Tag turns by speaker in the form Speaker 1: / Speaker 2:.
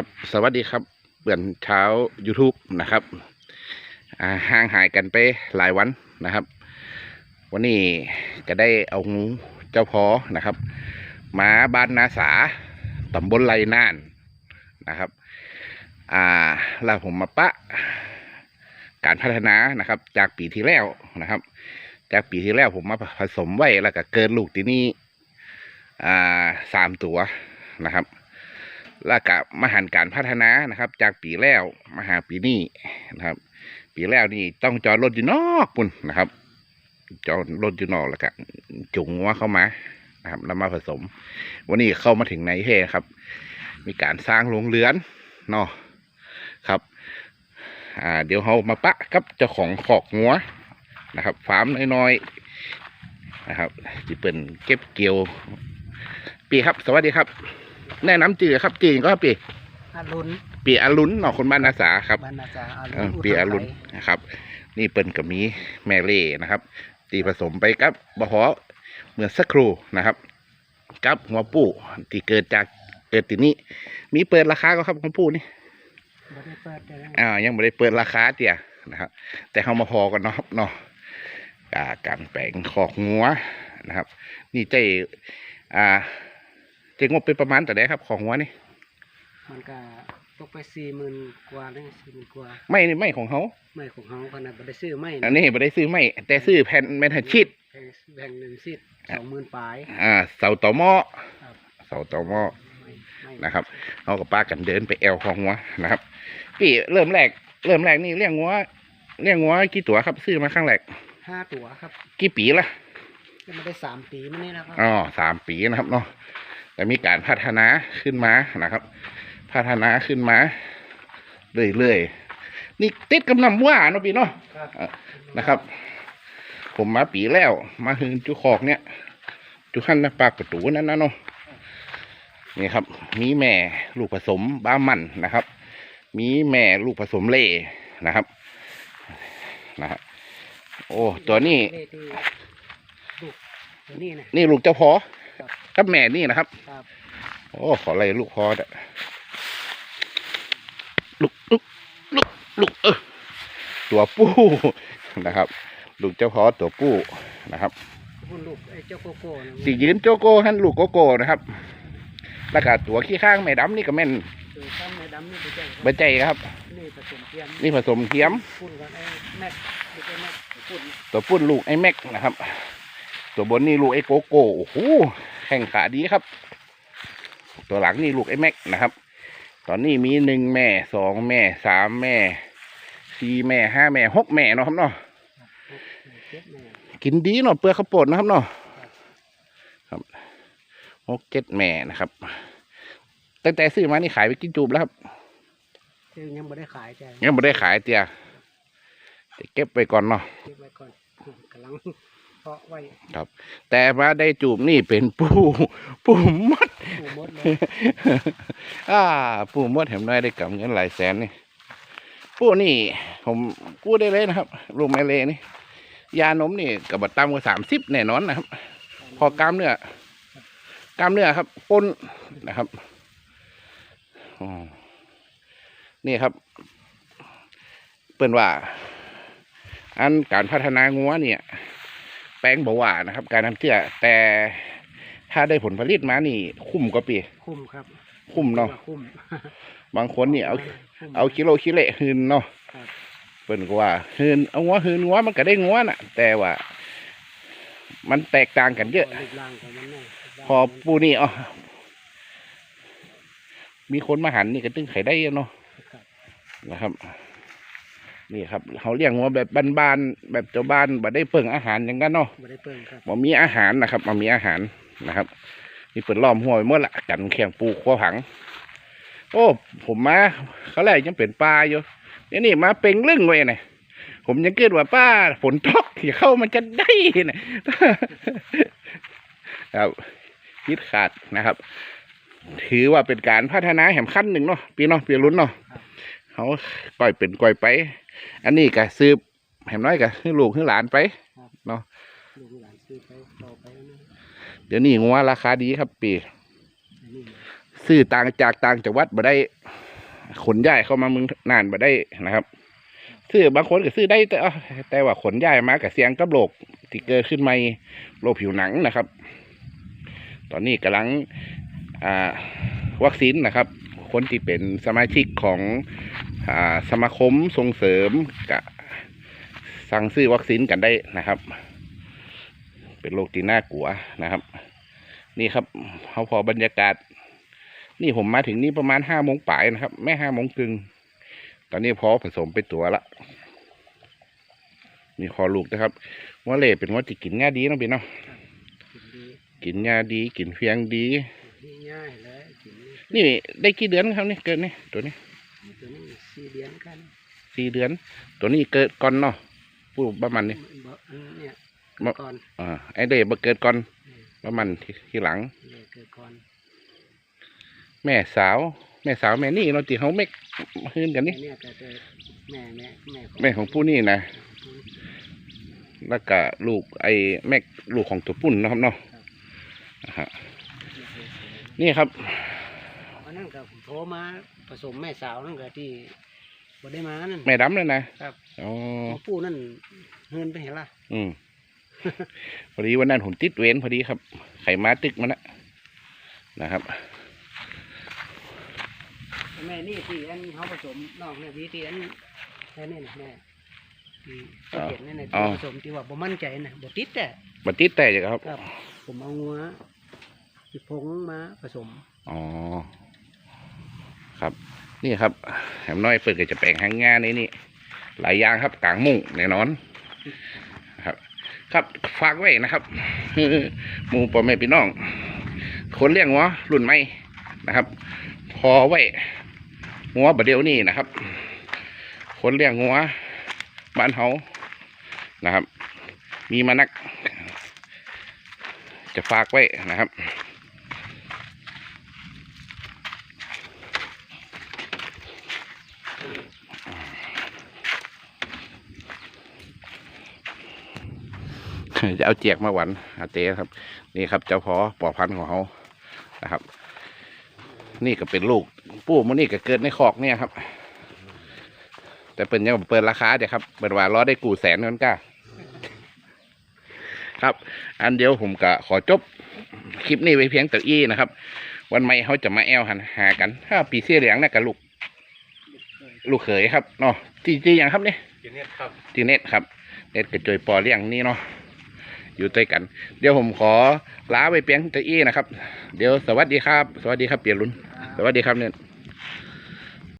Speaker 1: ครับ สวัสดีครับเปื่อนเช้า YouTube นะครับห่างหายกันไปหลายวันนะครับ วันนี้ก็ได้เอางูเจ้าพอนะครับมาบ้านนาสาตำบลไรน่านนะครับ อ่าแล้วผมมาปะ การพัฒนานะครับ จากปีที่แล้วนะครับ จากปีที่แล้วผมมาผสมไว้แล้วก็เกินลูกที่นี่อ่าสามตัวนะครับ แล้วก็มาหันการพัฒนานะครับ จากปีแล้วมาหาปีนี้นะครับ ปีแล้วนี่ต้องจอดรถอยู่นอกปุ่นนะครับ จอดรถอยู่นอกแล้วก็จุงว่าเข้ามานะครับแล้วมาผสม วันนี้เข้ามาถึงในเฮครับ มีการสร้างโรงเรือนเนาะครับอ่าเดี๋ยวเรามาปะกับเจ้าของขอกงัวนะครับฟาร์มน้อยๆนะครับที่เป็นเก็บเกี่ยว ปีครับ สวัสดีครับ แนะนำจื่อครับจื่อก็ครับปี
Speaker 2: อรุณ
Speaker 1: ปีอรุณเนาะคนบ้านนาสาครับ
Speaker 2: บรรณาจารย์อ
Speaker 1: เอ
Speaker 2: รุ
Speaker 1: อ
Speaker 2: ณ
Speaker 1: ปีอรุณนะครับ นี่เปิ้นกับมีแม่เล่นะครับ ตีผสมไปกับบะฮอเมื่อสักครู่นะครับ กับหัวปูที่เกิดจากเกิดตีนี้ มีเปิดราคาก็ครับหัวปูนี่
Speaker 2: บ่ได้เปิดเลยนะ
Speaker 1: อ่ายังไม่ได้เปิดราคาเตี่ยนะครับ แต่เขามาพอกันเนาะครับเนาะอ่าการแปลงขอกงัวนะครับ นี่ใจอ่า เจงบไปประมาณแต่ไหนครับ ของงัวนี่
Speaker 2: มันก็ตกไปสี่หมื่นกว่าเลยสี่หมื่นกว่า
Speaker 1: ไม่นี่ไม่ของเขา
Speaker 2: ไม่ของเขาขนาดบ่ได้ซื้อไม่
Speaker 1: อันนี้ไม่ได้ซื้อไม่แต่ซื้อแผ่นแมนทัชิด
Speaker 2: แบ่งหนึ่งสิบสองหมื่นปลาย
Speaker 1: อ่าเสาต่อหม้อ
Speaker 2: ครับ
Speaker 1: เสาต่อหม้อ
Speaker 2: ไม่ไม่
Speaker 1: นะครับเขากับป้ากันเดินไปแอลของงัวนะครับ พี่เริ่มแรก เริ่มแรกนี่เลี้ยงงัวเลี้ยงงัวกี่ตัวครับ ซื้อมาครั้งแรก
Speaker 2: ห้าตัวครับ
Speaker 1: กี่ปีละ
Speaker 2: ก็มาได้สามปีมานี่แล้วครับ
Speaker 1: อ๋อสามปีนะครับเนาะ แต่มีการพัฒนาขึ้นมานะครับ พัฒนาขึ้นมาเรื่อยๆนี่ติดกำนำว่าเนาะพี่เนาะ
Speaker 2: ครับ
Speaker 1: เอ่อนะครับ ผมมาปีแล้ว มาถึงจุคอกเนี่ยจุขั้นนะปากประตูนั่นนะเนาะนี่ครับ มีแม่ลูกผสมบ้ามันนะครับ มีแม่ลูกผสมเล่นะครับนะฮะโอ้ตัวนี้
Speaker 2: เลขที่ลูกตัวนี้นะ
Speaker 1: นี่ลูกเจ้าพอ
Speaker 2: ครับ
Speaker 1: กับแม่นี่นะครับ
Speaker 2: ครับ
Speaker 1: โอ้ขออะไรลูกพอดะลูกลูกลูกลูกเออตัวปู้นะครับ ลูกเจ้าพอตัวปู้นะครับ
Speaker 2: คุณลูกไอ้เจ้าโกโก้นะ
Speaker 1: สียืนโจโก้ฮันลูกโกโก้นะครับแล้วก็ตัวขี้ข้างแม่ดำนี่ก็แม่น
Speaker 2: ตัวข้างในดำนี่ไปแจ้ง
Speaker 1: เบอร์ใจครับ
Speaker 2: นี่ผสมเทียม
Speaker 1: นี่ผสมเทียม
Speaker 2: คุณกันไอ้แม็กลูกไอ้แม็กคุณ
Speaker 1: ตัวปุ้นลูกไอ้แม็กนะครับ ตัวบนนี่ลูกไอ้โกโก้โอ้โหแข่งขาดีครับ ตัวหลังนี่ลูกไอ้แม็กนะครับ ตอนนี้มีหนึ่งแม่สองแม่สามแม่สี่แม่ห้าแม่หกแม่เนาะครับเนาะ
Speaker 2: เจ็ดแม่
Speaker 1: กินดีเนาะเปลือกข้าวโพดนะครับเนาะครับหกเจ็ดแม่นะครับตั้งแต่ซื้อมานี่ขายไปกินจูบแล้วครับ
Speaker 2: คือยังไม่ได้ขายจ้ะ
Speaker 1: ยังไม่ได้ขายเตียแต่เก็บไปก่อนเนาะ
Speaker 2: เก็บไว้ก่อนกำลังเพาะไว้
Speaker 1: แต่มาได้จูบนี่เป็นปูปูมด
Speaker 2: ปูมดเลย
Speaker 1: อ่าปูมดเห็นน้อยได้กับเงินหลายแสนนี่ปูนี่ผมกู้ได้เลยนะครับลูกไมเลนี่ยานมนี่กับบัตรตามกว่าสามสิบแน่นอนนะครับ พอกล้ามเนื้อกล้ามเนื้อครับปนนะครับอ๋อนี่ครับ เปิ้นว่า อันการพัฒนางัวเนี่ย แป้งบอกว่านะครับ การนำเชื่อแต่ถ้าได้ผลผลิตมานี่ คุ้มก็ปี
Speaker 2: คุ้มครับ
Speaker 1: คุ้มเนาะ
Speaker 2: คุ้ม
Speaker 1: บางคนนี่เอา
Speaker 2: คุ้ม
Speaker 1: เอากิโลกิเละหืนเนาะ
Speaker 2: ครับ
Speaker 1: เปิ้นก็ว่าหืนเอางัวหืนงัวมันก็ได้งัวน่ะ แต่ว่า มันแตกต่างกันเยอะ
Speaker 2: รูปร่างของมันเนี่ย
Speaker 1: พอปูนี่อ๋อมีคนมาหันนี่ก็ตึงไข่ได้เนาะ
Speaker 2: ครับ
Speaker 1: นะครับ นี่ครับเขาเลี้ยงงัวแบบบ้านๆแบบเจ้าบ้านบ่ได้เปิ่งอาหารอย่างนั้นเนาะ
Speaker 2: ไม่ได้เปิงครับ
Speaker 1: บ่มีอาหารนะครับบ่มีอาหารนะครับนี่เปิดล้อมหัวไปหมดละกันแข่งปูขั้วผัง โอ้ผมมาเขาแรกยังเป็นปลาอยู่เนี่ยวนี่มาเป็นลึ่งไว้เนี่ยผมยังเกิดว่าป้าฝนตกที่เข้ามันจะได้เนี่ยครับคิดขาดนะครับ ถือว่าเป็นการพัฒนาแห่งขั้นหนึ่งเนาะปีเนาะปีรุ่นเนาะ เขาก่อยเป็นก่อยไป อันนี้ก็ซื้อแหมน้อยก็ให้ลูกให้หลานไป
Speaker 2: ลูกหลานซื้อไปต่อไปนะ
Speaker 1: เดี๋ยวนี้งัวราคาดีครับ ปี
Speaker 2: อันนี้
Speaker 1: ซื้อต่างจากต่างจังหวัดมาได้ ขนย้ายเข้ามาเมืองนานมาได้นะครับซื้อบางคนก็ซื้อได้แต่เอาแต่ว่าขนย้ายมากับเสียงกับโรคที่เกิดขึ้นใหม่โรคผิวหนังนะครับ ตอนนี้กำลังอ่าวัคซีนนะครับ คนที่เป็นสมาชิกของอ่า สมาคมส่งเสริมกับสั่งซื้อวัคซีนกันได้นะครับ เป็นโรคที่น่ากลัวนะครับ นี่ครับเขาพอบรรยากาศ นี่ผมมาถึงนี่ประมาณห้าโมงป่ายนะครับแม่ห้าโมงครึ่งตอนนี้พอผสมไปตัวละมีคอลูกนะครับว่าเล่เป็นว่าจะกินง่ายดีเนาะพี่เนาะ
Speaker 2: กินดี
Speaker 1: กินง่ายดีกินเฟียงดี
Speaker 2: กินง่ายเลยกิน
Speaker 1: นี่ได้กี่เดือนครับนี่เกิดนี่ตัวนี้
Speaker 2: ตัวนี้สี่เดือนกัน
Speaker 1: สี่เดือน ตัวนี้เกิดก่อนเนาะพูดประมาณนี้
Speaker 2: บ่อันเนี่ย
Speaker 1: บ่
Speaker 2: ก่อน
Speaker 1: อ่าไอเดย์มาเกิดก่อนประมาณทีทีหลัง
Speaker 2: เลยเกิดก่อน
Speaker 1: แม่สาว แม่สาวแม่นี่เราะตีเขาไม่ฮืนกันนี่
Speaker 2: อัเนี่ยก็จะแม่แม่แม่
Speaker 1: แม่ของผู้นี่นะแล้วก็ลูกไอ้แม่ลูกของตัวปุ่นนะครับเนาะนะฮะนี่ครับ
Speaker 2: วันนั้นก็โทรมา ผสมแม่สาวนั่นก็ที่บ่ได้มานั่น
Speaker 1: แม่ดำเลยนะครับ อ๋อ
Speaker 2: หมอปู่นั่นเฮินไปเห็นละ
Speaker 1: อืม พอดีวันนั้นผมติดเว้นพอดีครับ ไข่มาตึกมันนะนะครับ
Speaker 2: แม่นี่ที่อันเขาผสมนอกเนี่ยวิธีอันแม่นี่นะแม่ที่เขาเห็นนี่นะ
Speaker 1: อ๋
Speaker 2: ที่
Speaker 1: อ
Speaker 2: ผสมที่ว่าบ่มั่นใจนะบ่ติดแต่
Speaker 1: บัติดแต่จ้ะครับ
Speaker 2: ครับ ผมเอางัวที่พงมาผสม
Speaker 1: อ๋อ ครับ นี่ครับแหมน้อยเปิดก็จะแปลงหางงานในนี่หลายอย่างครับกลางมุ้งแน่นอนครับ ครับฝากไว้นะครับหมูป่อแม่พี่น้อง คนเลี้ยงหัวรุ่นใหม่นะครับ พอไว้หัวบดเดียวนี่นะครับ คนเลี้ยงหัวบ้านเฮานะครับ มีมานัก จะฝากไว้นะครับ จะเอาเจียกมาหวันอาเต้ครับ นี่ครับเจ้าพอปอพันธุ์ของเขานะครับ นี่ก็เป็นลูก ปู้มันนี่ก็เกิดในคอกเนี่ยครับ แต่เป็นยังบ่เปิดราคาเดี๋ยวครับเปิดว่ารอได้กูแสนกันก้าครับ อันเดียวผมก็ขอจบคลิปนี้ไว้เพียงแต่อี้นะครับ วันใหม่เขาจะมาแอลหันหากัน ถ้าปีเสียเหลียงนะกับลูก ลูกเขยครับเนาะจีจีอย่างครับเนี่ย
Speaker 2: ทีนี้ครับ
Speaker 1: ทีเน็ตครับเน็ตกระจอยปอเลี้ยงนี่เนาะ อยู่ด้วยกัน เดี๋ยวผมขอลาไปเพียงแต่อี้นะครับ เดี๋ยวสวัสดีครับ สวัสดีครับเปียรุนสวัสดีครับเนี่ย